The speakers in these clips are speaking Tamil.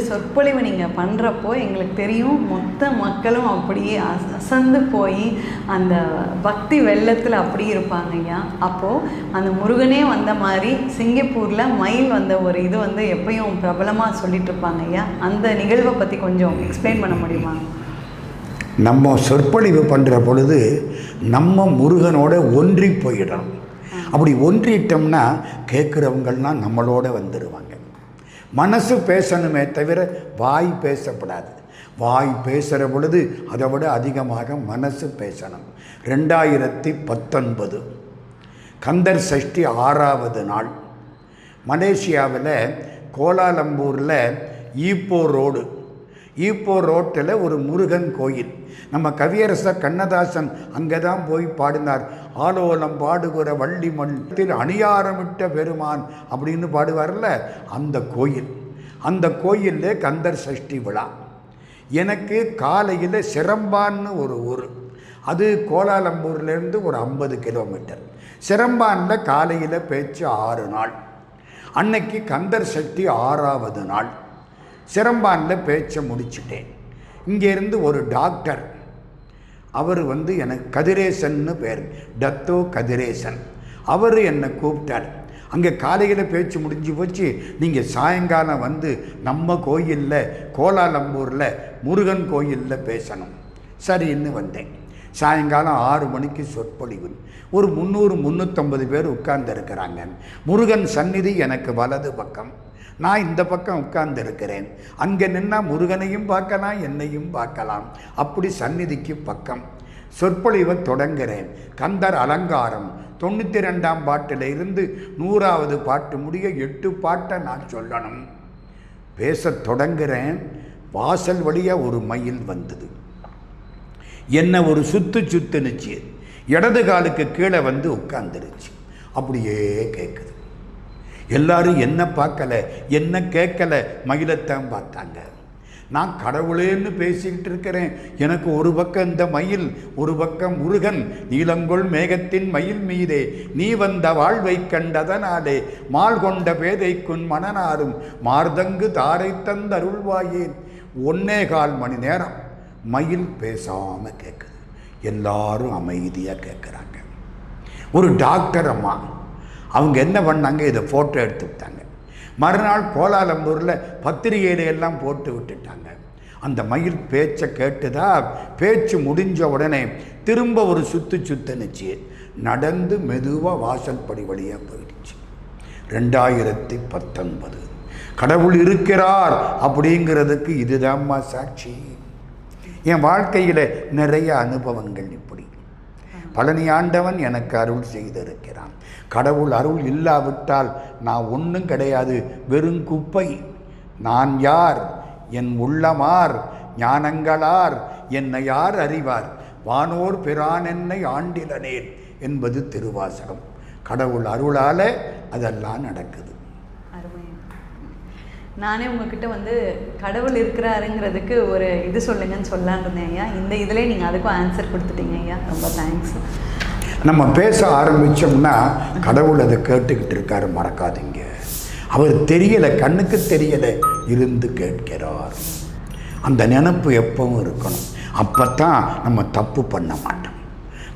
சொற்பொழிவு நீங்கள் பண்ணுறப்போ எங்களுக்கு தெரியும் மொத்த மக்களும் அப்படியே அச- அசந்து போய் அந்த பக்தி வெள்ளத்தில் அப்படியே இருப்பாங்க ஐயா. அப்போது அந்த முருகனே வந்த மாதிரி சிங்கப்பூரில் மயில் வந்த ஒரு இது வந்து எப்பயும் பிரபலமாக சொல்லிட்டு இருப்பாங்க ஐயா. அந்த நிகழ்வை பற்றி கொஞ்சம் எக்ஸ்பிளைன் பண்ண முடியுமா? நம்ம சொற்பொழிவு பண்ணுற பொழுது நம்ம முருகனோட ஒன்றி போயிடணும். அப்படி ஒன்றிட்டோம்னா கேட்குறவங்கள்லாம் நம்மளோட வந்துடுவாங்க மனசு பேசணுமே தவிர வாய் பேசப்படாது. வாய் பேசுகிற பொழுது அதை விட அதிகமாக மனசு பேசணும். ரெண்டாயிரத்தி பத்தொன்பது. கந்தர் சஷ்டி ஆறாவது நாள். மலேசியாவில் கோலாலம்பூரில் ஈப்போ ரோடு. ஈப்போ ரோட்டில் ஒரு முருகன் கோயில். நம்ம கவியரசர் கண்ணதாசன் அங்கே தான் போய் பாடினார். ஆலோலம் பாடுகிற வள்ளி மண்ணில் அணியாரமிட்ட பெருமான் அப்படின்னு பாடுவார்ல அந்த கோயில். அந்த கோயிலில் கந்தர் சஷ்டி விழா. எனக்கு காலையில் சிரம்பான்னு ஒரு ஊர். அது கோலாலம்பூர்லேருந்து ஒரு ஐம்பது கிலோமீட்டர். சிரம்பானில் காலையில் பேச்சு ஆறு நாள். அன்னைக்கு கந்தர் சக்தி ஆறாவது நாள். சிரம்பானில் பேச்சை முடிச்சிட்டேன். இங்கேருந்து ஒரு டாக்டர். அவர் வந்து எனக்கு கதிரேசன்னு பேர். டத்தோ கதிரேசன். அவர் என்னை கூப்பிட்டார். அங்கே காலையில் பேச்சு முடிஞ்சு போச்சு. நீங்கள் சாயங்காலம் வந்து நம்ம கோயிலில் கோலாலம்பூரில் முருகன் கோயிலில் பேசணும். சரின்னு வந்தேன். சாயங்காலம் ஆறு மணிக்கு சொற்பொழிவு. ஒரு முந்நூறு முந்நூற்றம்பது பேர் உட்கார்ந்துருக்கிறாங்க. முருகன் சந்நிதி எனக்கு வலது பக்கம். நான் இந்த பக்கம் உட்கார்ந்து இருக்கிறேன் அங்கே நின்னா முருகனையும் பார்க்கலாம் என்னையும் பார்க்கலாம். அப்படி சந்நிதிக்கு பக்கம். சொற்பொழிவை தொடங்குகிறேன். கந்தர் அலங்காரம். தொண்ணூற்றி ரெண்டாம் பாட்டில் இருந்து நூறாவது பாட்டு முடிய எட்டு பாட்டை நான் சொல்லணும். பேசத் தொடங்குகிறேன். வாசல் வழியாக ஒரு மயில் வந்தது. என்ன ஒரு சுத்து சுத்துனுச்சு. இடது காலுக்கு கீழே வந்து உட்காந்துருச்சு அப்படியே கேட்குது எல்லாரும் என்ன பார்க்கல என்ன கேட்கல மயிலைத்தான் பார்த்தாங்க. நான் கடவுளேன்னு பேசிக்கிட்டு இருக்கிறேன். எனக்கு ஒரு பக்கம் இந்த மயில் ஒரு பக்கம் முருகன். நீலங்கொள் மேகத்தின் மயில் மீதே நீ வந்த வாழ்வை கண்டதனாலே மால் கொண்ட பேதைக்குன் மனநாரும் மார்தங்கு தாரை தந்தருள்வாயேன் ஒன்னே கால் மணி நேரம் மயில் பேசாம கேட்குது எல்லாரும் அமைதியாக கேட்குறாங்க ஒரு டாக்டர் அம்மா அவங்க என்ன பண்ணாங்க? இதை ஃபோட்டோ எடுத்துக்கிட்டாங்க. மறுநாள் கோலாலம்பூரில் பத்திரிகையில எல்லாம் போட்டு விட்டுட்டாங்க. அந்த மயில் பேச்சை கேட்டுதா? பேச்சு முடிஞ்ச உடனே திரும்ப ஒரு சுத்து சுத்தனுச்சு. நடந்து மெதுவாக வாசல்படி வழியாக போயிடுச்சு. ரெண்டாயிரத்தி பத்தொன்பது. கடவுள் இருக்கிறார் அப்படிங்கிறதுக்கு இதுதாம்மா சாட்சி. என் வாழ்க்கையில் நிறைய அனுபவங்கள் இப்படி பழனி ஆண்டவன் எனக்கு அருள் செய்திருக்கிறான். கடவுள் அருள் இல்லாவிட்டால் நான் ஒன்றும் கிடையாது. வெறும் குப்பை. நான் யார்? என் உள்ளமார் ஞானங்களார் என்னை யார் அறிவார்? வானோர் பிரான் என்னை ஆண்டிலனேன் என்பது திருவாசகம். கடவுள் அருளால அதெல்லாம் நடக்குது. அருமை நானே உங்ககிட்ட வந்து கடவுள் இருக்கிறாருங்கிறதுக்கு ஒரு இது சொல்லுங்கன்னு சொல்லலான்னு இருந்தேன் ஐயா. இந்த இதுலேயே நீங்கள் அதுக்கும் ஆன்சர் கொடுத்துட்டீங்க ஐயா. ரொம்ப தேங்க்ஸ் நம்ம பேச ஆரம்பித்தோம்னா கடவுள் அதை கேட்டுக்கிட்டு இருக்காரு மறக்காதீங்க. அவர் தெரியலை கண்ணுக்கு தெரியலை இருந்து கேட்கிறார். அந்த நினப்பு எப்பவும் இருக்கணும். அப்பத்தான் நம்ம தப்பு பண்ண மாட்டோம்.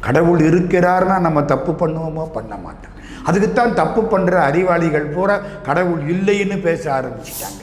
கடவுள் இருக்கிறார்னா நம்ம தப்பு பண்ணுவோமோ பண்ண மாட்டோம். அதுக்குத்தான் தப்பு பண்ணுற அறிவாளிகள் பூரா கடவுள் இல்லைன்னு பேச ஆரம்பிச்சிட்டாங்க.